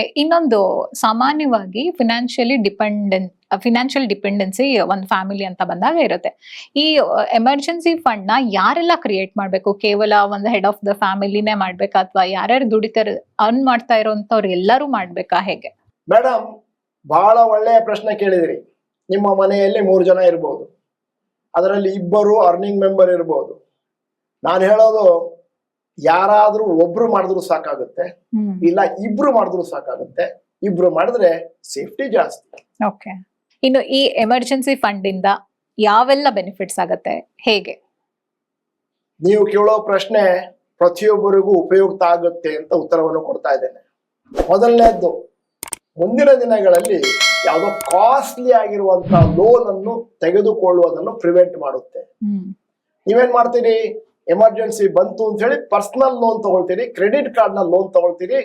ಇನ್ನೊಂದು ಸಾಮಾನ್ಯವಾಗಿ financially dependent financial dependency ಒಂದು ಫ್ಯಾಮಿಲಿ ಅಂತ ಬಂದಾಗ ಇರುತ್ತೆ. ಈ ಎಮರ್ಜೆನ್ಸಿ ಫಂಡ್ನ ಯಾರೆಲ್ಲ ಕ್ರಿಯೇಟ್ ಮಾಡ್ಬೇಕು? ಕೇವಲ ಒಂದು ಹೆಡ್ ಆಫ್ ದ ಫ್ಯಾಮಿಲಿನೇ ಮಾಡ್ಬೇಕಾ? ಅಥವಾ ಯಾರ್ಯಾರು ದುಡಿತಾರೆ ಅರ್ನ್ ಮಾಡ್ತಾ ಇರೋಂಥವ್ರು ಎಲ್ಲರೂ ಮಾಡ್ಬೇಕಾ ಹೇಗೆ? ಮೇಡಮ್ ಬಹಳ ಒಳ್ಳೆಯ ಪ್ರಶ್ನೆ ಕೇಳಿದ್ರಿ. ನಿಮ್ಮ ಮನೆಯಲ್ಲಿ ಮೂರು ಜನ ಇರ್ಬೋದು. ಅದರಲ್ಲಿ ಇಬ್ಬರು ಅರ್ನಿಂಗ್ ಮೆಂಬರ್ ಇರ್ಬೋದು. ನಾನು ಹೇಳೋದು ಯಾರಾದ್ರೂ ಒಬ್ರು ಮಾಡಿದ್ರು ಸಾಕಾಗುತ್ತೆ ಇಲ್ಲ ಇಬ್ರು ಮಾಡಿದ್ರು ಸಾಕಾಗುತ್ತೆ ಇಬ್ರು ಮಾಡಿದ್ರೆ ಸೇಫ್ಟಿ ಜಾಸ್ತಿ. ಓಕೆ ಇನ್ನು ಈ ಎಮರ್ಜೆನ್ಸಿ ಫಂಡ್ ಇಂದ ಯಾವೆಲ್ಲ ಬೆನಿಫಿಟ್ಸ್ ಆಗತ್ತೆ? ಹೇಗೆ? ನೀವು ಕೇಳೋ ಪ್ರಶ್ನೆ ಪ್ರತಿಯೊಬ್ಬರಿಗೂ ಉಪಯುಕ್ತ ಆಗುತ್ತೆ ಅಂತ ಉತ್ತರವನ್ನು ಕೊಡ್ತಾ ಇದ್ದೇನೆ. ಮೊದಲನೇದ್ದು ಮುಂದಿನ ದಿನಗಳಲ್ಲಿ ಯಾವುದೋ ಕಾಸ್ಟ್ಲಿ ಆಗಿರುವಂತಹ ಲೋನ್ ಅನ್ನು ತೆಗೆದುಕೊಳ್ಳುವುದನ್ನು ಪ್ರಿವೆಂಟ್ ಮಾಡುತ್ತೆ. ನೀವೇನ್ ಮಾಡ್ತೀರಿ? ಎಮರ್ಜೆನ್ಸಿ ಬಂತು ಅಂತ ಹೇಳಿ ಪರ್ಸನಲ್ ಲೋನ್ ತಗೊಳ್ತೀರಿ ಕ್ರೆಡಿಟ್ ಕಾರ್ಡ್ನ ಲೋನ್ ತಗೊಳ್ತೀರಿ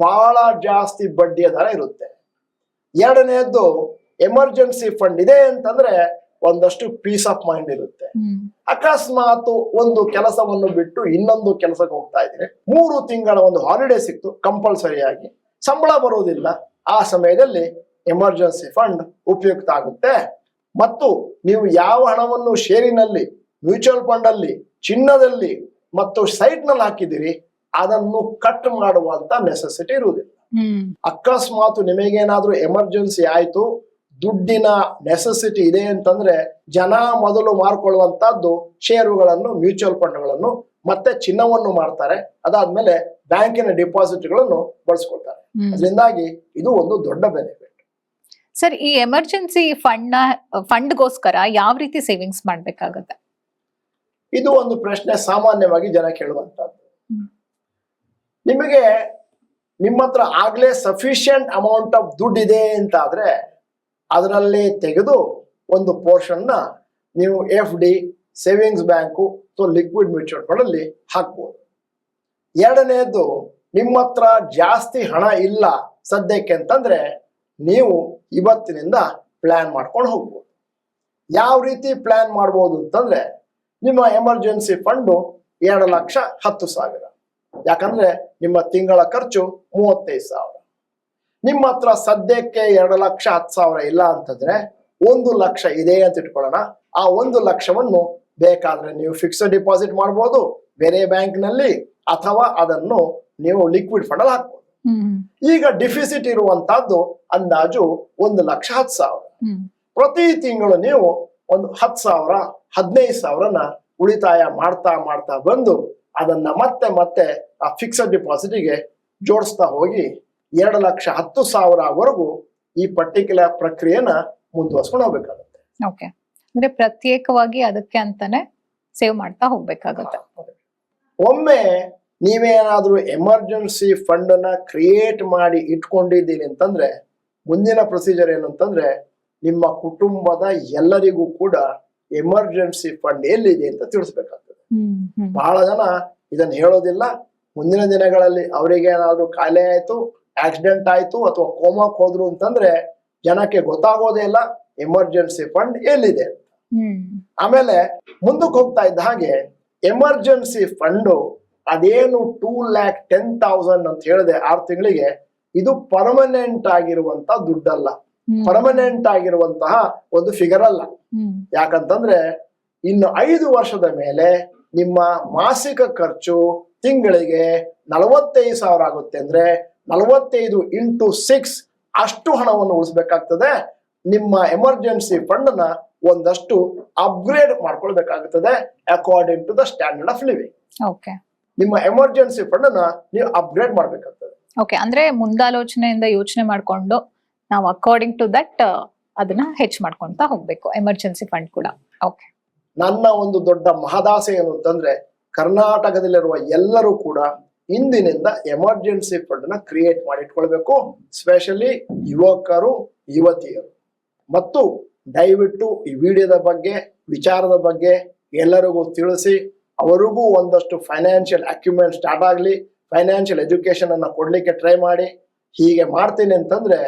ಬಹಳ ಜಾಸ್ತಿ ಬಡ್ಡಿಯ ದರ ಇರುತ್ತೆ. ಎರಡನೆಯದ್ದು ಎಮರ್ಜೆನ್ಸಿ ಫಂಡ್ ಇದೆ ಅಂತಂದ್ರೆ ಒಂದಷ್ಟು ಪೀಸ್ ಆಫ್ ಮೈಂಡ್ ಇರುತ್ತೆ. ಅಕಸ್ಮಾತ್ ಒಂದು ಕೆಲಸವನ್ನು ಬಿಟ್ಟು ಇನ್ನೊಂದು ಕೆಲಸಕ್ಕೆ ಹೋಗ್ತಾ ಇದ್ರೆ ಮೂರು ತಿಂಗಳ ಒಂದು ಹಾಲಿಡೇ ಸಿಕ್ತು ಕಂಪಲ್ಸರಿಯಾಗಿ ಸಂಬಳ ಬರುವುದಿಲ್ಲ. ಆ ಸಮಯದಲ್ಲಿ ಎಮರ್ಜೆನ್ಸಿ ಫಂಡ್ ಉಪಯುಕ್ತ ಆಗುತ್ತೆ. ಮತ್ತು ನೀವು ಯಾವ ಹಣವನ್ನು ಷೇರಿನಲ್ಲಿ ಮ್ಯೂಚುವಲ್ ಫಂಡ್ ಅಲ್ಲಿ ಚಿನ್ನದಲ್ಲಿ ಮತ್ತು ಸೈಟ್ನಲ್ಲಿ ಹಾಕಿದಿರಿ ಅದನ್ನು ಕಟ್ ಮಾಡುವಂತ ನೆಸೆಸಿಟಿ ಇರುವುದಿಲ್ಲ. ಅಕಸ್ಮಾತ್ ನಿಮಗೇನಾದ್ರೂ ಎಮರ್ಜೆನ್ಸಿ ಆಯ್ತು ದುಡ್ಡಿನ ನೆಸೆಸಿಟಿ ಇದೆ ಅಂತಂದ್ರೆ ಜನ ಮೊದಲು ಮಾರ್ಕೊಳ್ಳುವಂತಹದ್ದು ಷೇರುಗಳನ್ನು ಮ್ಯೂಚುವಲ್ ಫಂಡ್ಗಳನ್ನು ಮತ್ತೆ ಚಿನ್ನವನ್ನು ಮಾಡ್ತಾರೆ ಅದಾದ್ಮೇಲೆ ಬ್ಯಾಂಕಿನ ಡಿಪಾಸಿಟ್ಗಳನ್ನು ಬಳಸ್ಕೊಳ್ತಾರೆ. ಅದರಿಂದಾಗಿ ಇದು ಒಂದು ದೊಡ್ಡ ಬೆನಿಫಿಟ್ ಸರ್ ಈ ಎಮರ್ಜೆನ್ಸಿ ಫಂಡ್ ಫಂಡ್ಗೋಸ್ಕರ ಯಾವ ರೀತಿ ಸೇವಿಂಗ್ಸ್ ಮಾಡ್ಬೇಕಾಗತ್ತೆ? ಇದು ಒಂದು ಪ್ರಶ್ನೆ ಸಾಮಾನ್ಯವಾಗಿ ಜನ ಕೇಳುವಂತದ್ದು ನಿಮಗೆ ನಿಮ್ಮ ಹತ್ರ ಆಗ್ಲೇ ಸಫಿಶಿಯಂಟ್ ಅಮೌಂಟ್ ಆಫ್ ದುಡ್ಡು ಇದೆ ಅಂತ ಆದ್ರೆ ಅದರಲ್ಲಿ ತೆಗೆದು ಒಂದು ಪೋರ್ಷನ್ನ ನೀವು ಎಫ್ ಡಿ ಸೇವಿಂಗ್ಸ್ ಬ್ಯಾಂಕು ಅಥವಾ ಲಿಕ್ವಿಡ್ ಮ್ಯೂಚುವಲ್ ಫಂಡ್ ಅಲ್ಲಿ ಹಾಕ್ಬೋದು. ಎರಡನೆಯದು ನಿಮ್ಮ ಹತ್ರ ಜಾಸ್ತಿ ಹಣ ಇಲ್ಲ ಸದ್ಯಕ್ಕೆ ಅಂತಂದ್ರೆ ನೀವು ಇವತ್ತಿನಿಂದ ಪ್ಲಾನ್ ಮಾಡ್ಕೊಂಡು ಹೋಗ್ಬೋದು. ಯಾವ ರೀತಿ ಪ್ಲಾನ್ ಮಾಡ್ಬೋದು ಅಂತಂದ್ರೆ ನಿಮ್ಮ ಎಮರ್ಜೆನ್ಸಿ ಫಂಡು ಎರಡು ಲಕ್ಷ ಹತ್ತು ಸಾವಿರ. ಯಾಕಂದ್ರೆ ನಿಮ್ಮ ತಿಂಗಳ ಖರ್ಚು ಮೂವತ್ತೈದು ಸಾವಿರ. ನಿಮ್ಮ ಹತ್ರ ಸದ್ಯಕ್ಕೆ ಎರಡು ಲಕ್ಷ ಹತ್ತು ಸಾವಿರ ಇಲ್ಲ ಅಂತಂದ್ರೆ ಒಂದು ಲಕ್ಷ ಇದೆ ಅಂತ ಇಟ್ಕೊಳ್ಳೋಣ. ಆ ಒಂದು ಲಕ್ಷವನ್ನು ಬೇಕಾದ್ರೆ ನೀವು ಫಿಕ್ಸ್ಡ್ ಡಿಪಾಸಿಟ್ ಮಾಡ್ಬೋದು ಬೇರೆ ಬ್ಯಾಂಕ್ನಲ್ಲಿ ಅಥವಾ ಅದನ್ನು ನೀವು ಲಿಕ್ವಿಡ್ ಫಂಡ್ ಅಲ್ಲಿ ಹಾಕ್ಬೋದು. ಈಗ ಡಿಫಿಸಿಟ್ ಇರುವಂತಹದ್ದು ಅಂದಾಜು ಒಂದು ಲಕ್ಷ ಹತ್ತು ಸಾವಿರ. ಪ್ರತಿ ತಿಂಗಳು ನೀವು ಒಂದು ಹತ್ತು ಸಾವಿರ ಹದಿನೈದು ಸಾವಿರನ ಉಳಿತಾಯ ಮಾಡ್ತಾ ಮಾಡ್ತಾ ಬಂದು ಅದನ್ನ ಮತ್ತೆ ಮತ್ತೆ ಆ ಫಿಕ್ಸಡ್ ಡಿಪಾಸಿಟಿಗೆ ಜೋಡಿಸ್ತಾ ಹೋಗಿ ಎರಡು ಲಕ್ಷ ಹತ್ತು ಸಾವಿರವರೆಗೂ ಈ ಪರ್ಟಿಕ್ಯುಲರ್ ಪ್ರಕ್ರಿಯೆನ ಮುಂದುವರ್ಸ್ಕೊಂಡು ಹೋಗ್ಬೇಕಾಗುತ್ತೆ. ಓಕೆ ಅಂದ್ರೆ ಪ್ರತ್ಯೇಕವಾಗಿ ಅದಕ್ಕೆ ಅಂತಾನೆ ಸೇವ್ ಮಾಡ್ತಾ ಹೋಗ್ಬೇಕಾಗುತ್ತೆ. ಒಮ್ಮೆ ನೀವೇನಾದ್ರೂ ಎಮರ್ಜೆನ್ಸಿ ಫಂಡ್ ಅನ್ನ ಕ್ರಿಯೇಟ್ ಮಾಡಿ ಇಟ್ಕೊಂಡಿದ್ದೀನಿ ಅಂತಂದ್ರೆ ಮುಂದಿನ ಪ್ರೊಸೀಜರ್ ಏನು ಅಂತಂದ್ರೆ ನಿಮ್ಮ ಕುಟುಂಬದ ಎಲ್ಲರಿಗೂ ಕೂಡ ಎಮರ್ಜೆನ್ಸಿ ಫಂಡ್ ಎಲ್ಲಿದೆ ಅಂತ ತಿಳಿಸ್ಬೇಕಾಗ್ತದೆ ಬಹಳ ಜನ ಇದನ್ನ ಹೇಳೋದಿಲ್ಲ ಮುಂದಿನ ದಿನಗಳಲ್ಲಿ ಅವರಿಗೆ ಏನಾದ್ರು ಕಾಯಿಲೆ ಆಯ್ತು ಆಕ್ಸಿಡೆಂಟ್ ಆಯ್ತು ಅಥವಾ ಕೋಮಾಕ್ ಹೋದ್ರು ಅಂತಂದ್ರೆ ಜನಕ್ಕೆ ಗೊತ್ತಾಗೋದೇ ಇಲ್ಲ ಎಮರ್ಜೆನ್ಸಿ ಫಂಡ್ ಎಲ್ಲಿದೆ. ಆಮೇಲೆ ಮುಂದಕ್ಕೆ ಹೋಗ್ತಾ ಇದ್ದ ಹಾಗೆ ಎಮರ್ಜೆನ್ಸಿ ಫಂಡು ಅದೇನು ಟೂ ಲ್ಯಾಕ್ ಟೆನ್ ಥೌಸಂಡ್ ಅಂತ ಹೇಳಿದೆ ಆರು ತಿಂಗಳಿಗೆ ಇದು ಪರ್ಮನೆಂಟ್ ಆಗಿರುವಂತ ದುಡ್ಡಲ್ಲ. ಪರ್ಮನೆಂಟ್ ಆಗಿರುವಂತಹ ಒಂದು ಫಿಗರ್ ಅಲ್ಲ. ಯಾಕಂತಂದ್ರೆ ಇನ್ನು ಐದು ವರ್ಷದ ಮೇಲೆ ನಿಮ್ಮ ಮಾಸಿಕ ಖರ್ಚು ತಿಂಗಳಿಗೆ ನಲವತ್ತೈದು ಸಾವಿರ ಆಗುತ್ತೆ ಅಂದ್ರೆ ನಲವತ್ತೈದು ಇಂಟು ಸಿಕ್ಸ್ ಅಷ್ಟು ಹಣವನ್ನು ಉಳಿಸಬೇಕಾಗ್ತದೆ. ನಿಮ್ಮ ಎಮರ್ಜೆನ್ಸಿ ಫಂಡ್ನ ಒಂದಷ್ಟು upgrade ಮಾಡ್ಕೊಳ್ಬೇಕಾಗುತ್ತದೆ according to the standard of living okay ನಿಮ್ಮ ಎಮರ್ಜೆನ್ಸಿ ಫಂಡ್ನ ನೀವು ಅಪ್ಗ್ರೇಡ್ ಮಾಡ್ಬೇಕಾಗ್ತದೆ. ಓಕೆ ಅಂದ್ರೆ ಮುಂದಾಲೋಚನೆಯಿಂದ ಯೋಚನೆ ಮಾಡ್ಕೊಂಡು ನಾವು ಅಕಾರ್ಡಿಂಗ್ ಟು ದಟ್ ಅದನ್ನ ಹೆಚ್ ಮಾಡ್ಕೊಂತ ಹೋಗ್ಬೇಕು ಎಮರ್ಜೆನ್ಸಿ ಫಂಡ್ ಕೂಡ. ಓಕೆ ನನ್ನ ಒಂದು ದೊಡ್ಡ ಮಹದಾಸೆ ಏನು ಅಂತಂದ್ರೆ, ಕರ್ನಾಟಕದಲ್ಲಿರುವ ಎಲ್ಲರೂ ಕೂಡ ಇಂದಿನಿಂದ ಎಮರ್ಜೆನ್ಸಿ ಫಂಡ್ನ ಕ್ರಿಯೇಟ್ ಮಾಡಿ ಇಟ್ಕೊಳ್ಬೇಕು ಸ್ಪೆಷಲಿ ಯುವಕರು, ಯುವತಿಯರು. ಮತ್ತು ದಯವಿಟ್ಟು ಈ ವಿಡಿಯೋದ ಬಗ್ಗೆ, ವಿಚಾರದ ಬಗ್ಗೆ ಎಲ್ಲರಿಗೂ ತಿಳಿಸಿ, ಅವರಿಗೂ ಒಂದಷ್ಟು ಫೈನಾನ್ಷಿಯಲ್ ಅಕ್ಯುಮೆಂಟ್ ಸ್ಟಾರ್ಟ್ ಆಗಲಿ ಫೈನಾನ್ಷಿಯಲ್ ಎಜುಕೇಶನ್ ಅನ್ನ ಕೊಡ್ಲಿಕ್ಕೆ ಟ್ರೈ ಮಾಡಿ, ಹೀಗೆ ಮಾಡ್ತೀನಿ ಅಂತಂದ್ರೆ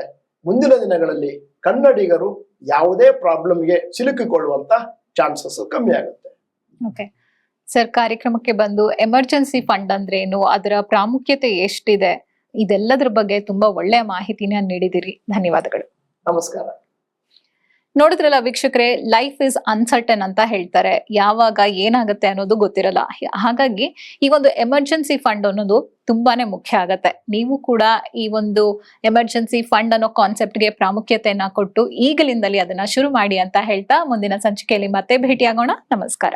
ಮುಂದಿನ ದಿನಗಳಲ್ಲಿ ಕನ್ನಡಿಗರು ಯಾವುದೇ ಪ್ರಾಬ್ಲಮ್ಗೆ ಸಿಲುಕಿಕೊಳ್ಳುವಂತ ಚಾನ್ಸಸ್ ಕಮ್ಮಿ ಆಗುತ್ತೆ. ಓಕೆ ಸರ್ ಕಾರ್ಯಕ್ರಮಕ್ಕೆ ಬಂದು ಎಮರ್ಜೆನ್ಸಿ ಫಂಡ್ ಅಂದ್ರೆ ಏನು ಅದರ ಪ್ರಾಮುಖ್ಯತೆ ಎಷ್ಟಿದೆ? ಇದೆಲ್ಲದರ ಬಗ್ಗೆ ತುಂಬಾ ಒಳ್ಳೆಯ ಮಾಹಿತಿನ ನೀಡಿದಿರಿ. ಧನ್ಯವಾದಗಳು. ನಮಸ್ಕಾರ. ನೋಡಿದ್ರಲ್ಲ ವೀಕ್ಷಕರೆ ಲೈಫ್ ಇಸ್ ಅನ್ಸರ್ಟನ್ ಅಂತ ಹೇಳ್ತಾರೆ. ಯಾವಾಗ ಏನಾಗುತ್ತೆ ಅನ್ನೋದು ಗೊತ್ತಿರಲ್ಲ. ಹಾಗಾಗಿ ಈ ಒಂದು ಎಮರ್ಜೆನ್ಸಿ ಫಂಡ್ ಅನ್ನೋದು ತುಂಬಾನೇ ಮುಖ್ಯ ಆಗತ್ತೆ. ನೀವು ಕೂಡ ಈ ಒಂದು ಎಮರ್ಜೆನ್ಸಿ ಫಂಡ್ ಅನ್ನೋ ಕಾನ್ಸೆಪ್ಟ್ಗೆ ಪ್ರಾಮುಖ್ಯತೆಯನ್ನ ಕೊಟ್ಟು ಈಗಲಿಂದಲೇ ಅದನ್ನ ಶುರು ಮಾಡಿ ಅಂತ ಹೇಳ್ತಾ ಮುಂದಿನ ಸಂಚಿಕೆಯಲ್ಲಿ ಮತ್ತೆ ಭೇಟಿಯಾಗೋಣ. ನಮಸ್ಕಾರ.